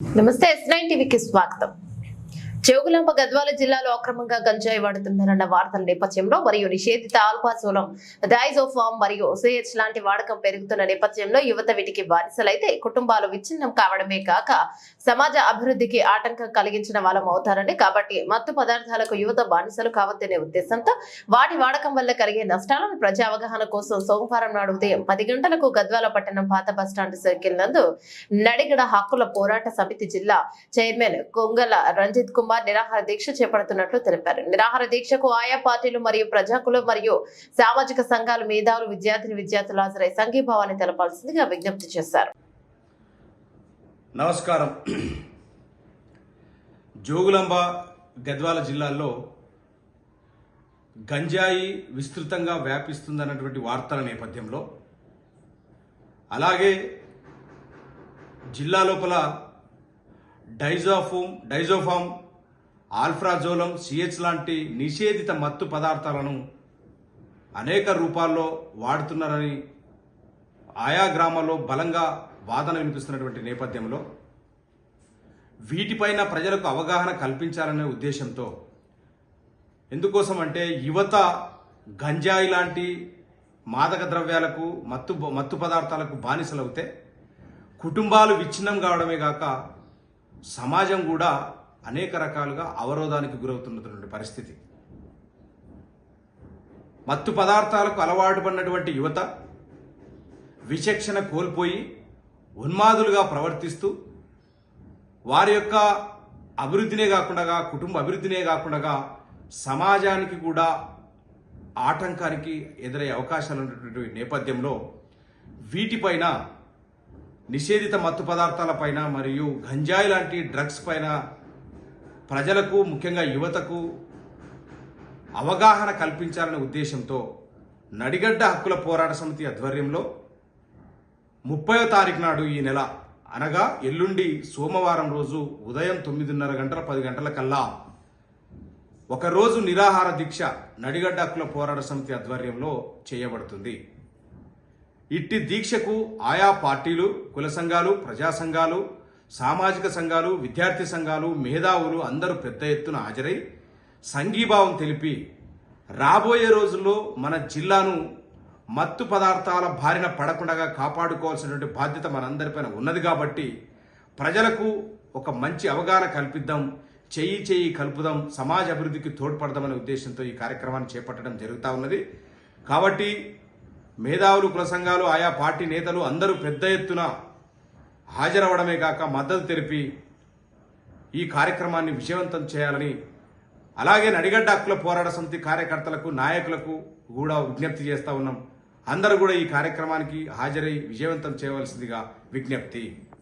నమస్తే yes nine టీవీకి స్వాగతం. జోగులాంబ గద్వాల జిల్లాలో అక్రమంగా గంజాయి వాడుతున్నారన్న వార్తల నేపథ్యంలో మరియు నిషేధిత ఆల్పాసోలం డైజోఫామ్ మరియు సిహెచ్ లాంటి వాడకం పెరుగుతున్న నేపథ్యంలో యువత వీటికి బానిసలైతే కుటుంబాలు విచ్ఛిన్నం కావడమే కాక సమాజ అభివృద్ధికి ఆటంకం కలిగించిన వాళ్ళం అవుతారని కాబట్టి మత్తు పదార్థాలకు యువత బానిసలు కావద్దనే ఉద్దేశంతో వాటి వాడకం వల్ల కలిగే నష్టాలను ప్రజా అవగాహన కోసం సోమవారం నాడు ఉదయం పది గంటలకు గద్వాల పట్టణం పాత బస్టాండ్ సర్కిల్ నందు నడిగడ హక్కుల పోరాట సమితి జిల్లా చైర్మన్ కొంగల రంజిత్ కుమార్ నిరాహార దీక్ష చేపడుతున్నట్లు తెలిపారు. నిరాహార దీక్షకు ఆయా పార్టీలు మరియు ప్రజాకులు మరియు సామాజిక సంఘాలు మేధావులు విద్యార్థిని విద్యార్థులు హాజరై సంఘీభావాన్ని తెలపాల్సిందిగా విజ్ఞప్తి చేశారు. నమస్కారం. జోగులాంబ గద్వాల జిల్లాల్లో గంజాయి విస్తృతంగా వ్యాపిస్తుందన్నటువంటి వార్తల నేపథ్యంలో అలాగే జిల్లా లోపల డైజోఫోమ్ డైజోఫామ్ ఆల్ఫ్రాజోలం సిహెచ్ లాంటి నిషేధిత మత్తు పదార్థాలను అనేక రూపాల్లో వాడుతున్నారని ఆయా గ్రామాల్లో బలంగా వాదన వినిపిస్తున్నటువంటి నేపథ్యంలో వీటిపైన ప్రజలకు అవగాహన కల్పించాలనే ఉద్దేశంతో ఎందుకోసం అంటే యువత గంజాయి లాంటి మాదక ద్రవ్యాలకు మత్తు మత్తు పదార్థాలకు బానిసలవుతే కుటుంబాలు విచ్ఛిన్నం కావడమే కాక సమాజం కూడా అనేక రకాలుగా అవరోధానికి గురవుతున్నటువంటి పరిస్థితి. మత్తు పదార్థాలకు అలవాటు పడినటువంటి యువత విచక్షణ కోల్పోయి ఉన్మాదులుగా ప్రవర్తిస్తూ వారి యొక్క అభివృద్ధినే కాకుండా కుటుంబ అభివృద్ధినే కాకుండా సమాజానికి కూడా ఆటంకానికి ఎదురయ్యే అవకాశాలు ఉన్నటువంటి నేపథ్యంలో వీటిపైన నిషేధిత మత్తు పదార్థాలపైన మరియు గంజాయి లాంటి డ్రగ్స్ పైన ప్రజలకు ముఖ్యంగా యువతకు అవగాహన కల్పించాలనే ఉద్దేశంతో నడిగడ్డ హక్కుల పోరాట సమితి ఆధ్వర్యంలో ముప్పయో తారీఖు నాడు ఈ నెల అనగా ఎల్లుండి సోమవారం రోజు ఉదయం తొమ్మిదిన్నర గంటల పది గంటల కల్లా ఒకరోజు నిరాహార దీక్ష నడిగడ్డ హక్కుల పోరాట సమితి ఆధ్వర్యంలో చేయబడుతుంది. ఇట్టి దీక్షకు ఆయా పార్టీలు కుల సంఘాలు ప్రజా సంఘాలు సామాజిక సంఘాలు విద్యార్థి సంఘాలు మేధావులు అందరూ పెద్ద ఎత్తున హాజరై సంఘీభావం తెలిపి రాబోయే రోజుల్లో మన జిల్లాను మత్తు పదార్థాల బారిన పడకుండా కాపాడుకోవాల్సినటువంటి బాధ్యత మనందరిపైన ఉన్నది కాబట్టి ప్రజలకు ఒక మంచి అవగాహన కల్పిద్దాం చెయ్యి చెయ్యి కలుపుదాం సమాజ అభివృద్ధికి తోడ్పడదామనే ఉద్దేశంతో ఈ కార్యక్రమాన్ని చేపట్టడం జరుగుతూ ఉన్నది. కాబట్టి మేధావులు కుల సంఘాలు ఆయా పార్టీ నేతలు అందరూ పెద్ద ఎత్తున హాజరవడమే కాక మద్దతు తెలిపి ఈ కార్యక్రమాన్ని విజయవంతం చేయాలని అలాగే నడిగడ్డ హక్కుల పోరాట సమితి కార్యకర్తలకు నాయకులకు కూడా విజ్ఞప్తి చేస్తా ఉన్నాం. అందరూ కూడా ఈ కార్యక్రమానికి హాజరై విజయవంతం చేయవలసిందిగా విజ్ఞప్తి.